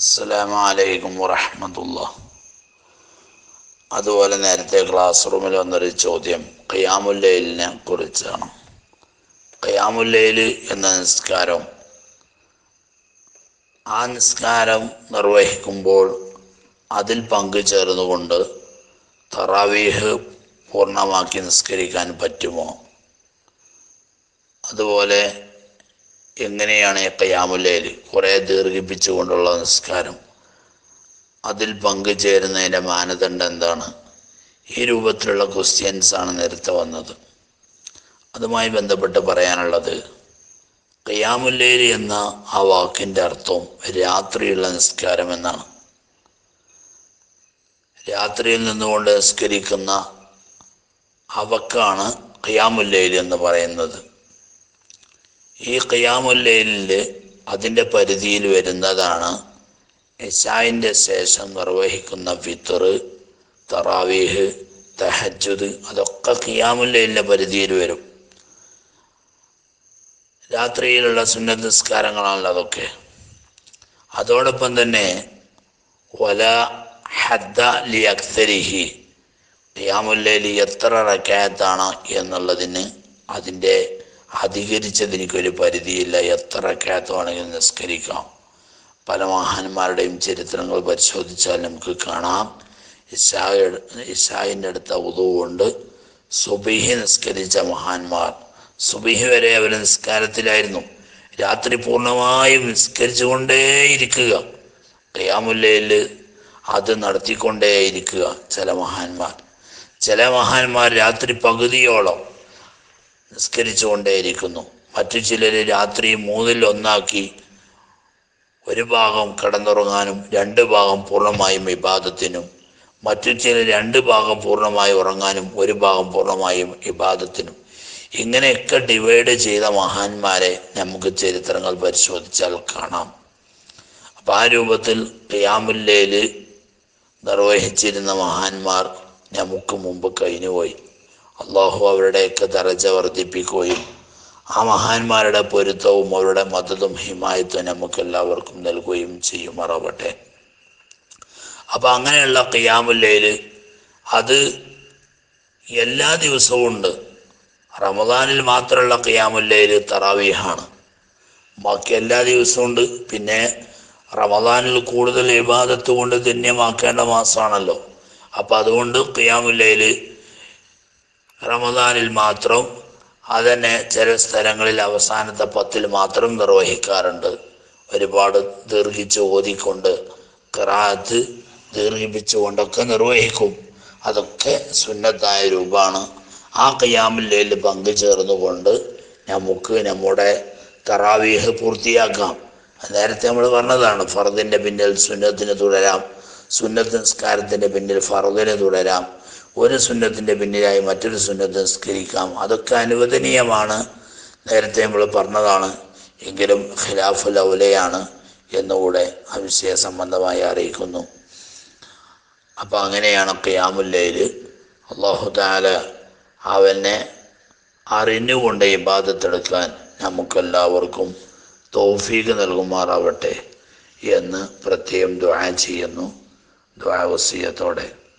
അസ്സലാമു അലൈക്കും വറഹമത്തുള്ള അതുപോലെ നേരത്തെ ക്ലാസ് റൂമിൽ വന്നൊരു ചോദ്യം ഖിയാമുല്ലയിലിനെ കുറിച്ചാണ്. ഖിയാമുല്ലയിൽ എന്ന നിസ്കാരം ആ നിസ്കാരം നിർവഹിക്കുമ്പോൾ അതിൽ പങ്കുചേർന്നുകൊണ്ട് തറാവീഹ് പൂർണമാക്കി നിസ്കരിക്കാൻ പറ്റുമോ? അതുപോലെ എങ്ങനെയാണ് കയാമുലയിൽ കുറേ ദീർഘിപ്പിച്ചുകൊണ്ടുള്ള നിസ്കാരം? അതിൽ പങ്കുചേരുന്നതിന്റെ മാനദണ്ഡം എന്താണ്? ഈ രൂപത്തിലുള്ള ക്വസ്റ്റ്യൻസ് ആണ് നേരത്തെ വന്നത്. അതുമായി ബന്ധപ്പെട്ട് പറയാനുള്ളത് ഖിയാമുല്ലയിൽ എന്ന ആ വാക്കിന്റെ അർത്ഥം രാത്രിയുള്ള നിസ്കാരം എന്നാണ്. രാത്രിയിൽ നിന്നുകൊണ്ട് നിസ്കരിക്കുന്ന അവക്കാണ് ഖിയാമുല്ലയിൽ എന്ന് പറയുന്നത്. ഈ ഖിയാമുല്ലയിലിൽ അതിന്റെ പരിധിയിൽ വരുന്നതാണ് ഇഷായിന്റെ ശേഷം നിർവഹിക്കുന്ന ഫിത്തർ തറാവീഹ് തഹജുദ് അതൊക്കെ ഖിയാമുല്ലയിലിന്റെ പരിധിയിൽ വരും. രാത്രിയിലുള്ള സുന്നത്ത് നിസ്കാരങ്ങളാണല്ലോ അതൊക്കെ. അതോടൊപ്പം തന്നെ വല ഹദ്ദ ലി അക്തരിഹി ഖിയാമുല്ലയിൽ എത്ര റക്കായത്താണ് എന്നുള്ളതിന് അതിന്റെ അധികരിച്ചതിനിക്കൊരു പരിധിയില്ല. എത്ര റക്കായത്ത് വേണമെങ്കിലും നിസ്കരിക്കാം. പല മഹാന്മാരുടെയും ചരിത്രങ്ങൾ പരിശോധിച്ചാൽ നമുക്ക് കാണാം. ഇഷായ ഇഷായിന്റെ അടുത്ത ഉദവുകൊണ്ട് സുബിഹി നിസ്കരിച്ച മഹാന്മാർ. സുബിഹി വരെ അവർ നിസ്കാരത്തിലായിരുന്നു. രാത്രി പൂർണമായും നിസ്കരിച്ചുകൊണ്ടേയിരിക്കുക. കയാമുല്ലയിൽ അത് നടത്തിക്കൊണ്ടേയിരിക്കുക ചില മഹാന്മാർ. ചില മഹാന്മാർ രാത്രി പകുതിയോളം നിസ്കരിച്ചുകൊണ്ടേയിരിക്കുന്നു. മറ്റു ചിലർ രാത്രി മൂന്നിൽ ഒന്നാക്കി ഒരു ഭാഗം കിടന്നുറങ്ങാനും രണ്ട് ഭാഗം പൂർണമായും വിവാദത്തിനും മറ്റു ചില രണ്ട് ഭാഗം പൂർണമായി ഉറങ്ങാനും ഒരു ഭാഗം പൂർണമായും വിവാദത്തിനും ഇങ്ങനെയൊക്കെ ഡിവൈഡ് ചെയ്ത മഹാന്മാരെ നമുക്ക് ചരിത്രങ്ങൾ പരിശോധിച്ചാൽ കാണാം. അപ്പം ആ രൂപത്തിൽ ഖിയാമുല്ലയിൽ നിർവഹിച്ചിരുന്ന മഹാന്മാർ നമുക്ക് മുമ്പ് കഴിഞ്ഞുപോയി. അള്ളാഹു അവരുടെയൊക്കെ ദറജ വർദ്ധിപ്പിക്കുകയും ആ മഹാന്മാരുടെ പൊരുത്തവും അവരുടെ മതതും ഹിമായത്തും നമുക്ക് എല്ലാവർക്കും നൽകുകയും ചെയ്യുമാറാവട്ടെ. അപ്പം അങ്ങനെയുള്ള ഖിയാമുല്ലയിൽ അത് എല്ലാ ദിവസവും ഉണ്ട് റമദാനിൽ മാത്രമുള്ള ഖിയാമുല്ലയിൽ തറാവീഹാണ്. ബാക്കി എല്ലാ ദിവസവും ഉണ്ട് പിന്നെ റമദാനിൽ കൂടുതൽ ഇബാദത്ത് കൊണ്ട് ധന്യമാക്കേണ്ട മാസമാണല്ലോ അപ്പം അതുകൊണ്ട് ഖിയാമുല്ലയിൽ റമദാനിൽ മാത്രം അതന്നെ ചില സ്ഥലങ്ങളിൽ അവസാനത്തെ പത്തിൽ മാത്രം നിർവഹിക്കാറുണ്ട്. ഒരുപാട് ദീർഘിച്ച് ഓതിക്കൊണ്ട് ഖറാത്ത് ദീർഘിപ്പിച്ചുകൊണ്ടൊക്കെ നിർവഹിക്കും. അതൊക്കെ സുന്നത്തായ രൂപമാണ്. ആ കയ്യാമില്ലയിൽ പങ്കുചേർന്നുകൊണ്ട് നമുക്ക് നമ്മുടെ തറാവീഹ് പൂർത്തിയാക്കാം. നേരത്തെ നമ്മൾ പറഞ്ഞതാണ് ഫറദിന്റെ പിന്നിൽ സുന്നത്തിന് തുടരാം സുന്നത്ത് നിസ്കാരത്തിന്റെ പിന്നിൽ ഫറദിന് തുടരാം. ഒരു സുന്നത്തിന്റെ പിന്നിലായി മറ്റൊരു സുന്നത്ത് നിസ്കരിക്കാം. അതൊക്കെ അനുവദനീയമാണ്. നേരത്തെ നമ്മൾ പറഞ്ഞതാണ് എങ്കിലും ഖിലാഫുൽ ഔലയാണ് എന്നുകൂടെ വിഷയ സംബന്ധമായി അറിയിക്കുന്നു. അപ്പോൾ അങ്ങനെയാണ് ഖിയാമുല്ലയിൽ അള്ളാഹു താല അവനെ അറിഞ്ഞുകൊണ്ട് ഇബാദത്തെടുക്കാൻ നമുക്കെല്ലാവർക്കും തോഫീക്ക് നൽകുമാറാവട്ടെ എന്ന് പ്രത്യേകം ദ്വാ ചെയ്യുന്നു. ദ്വാ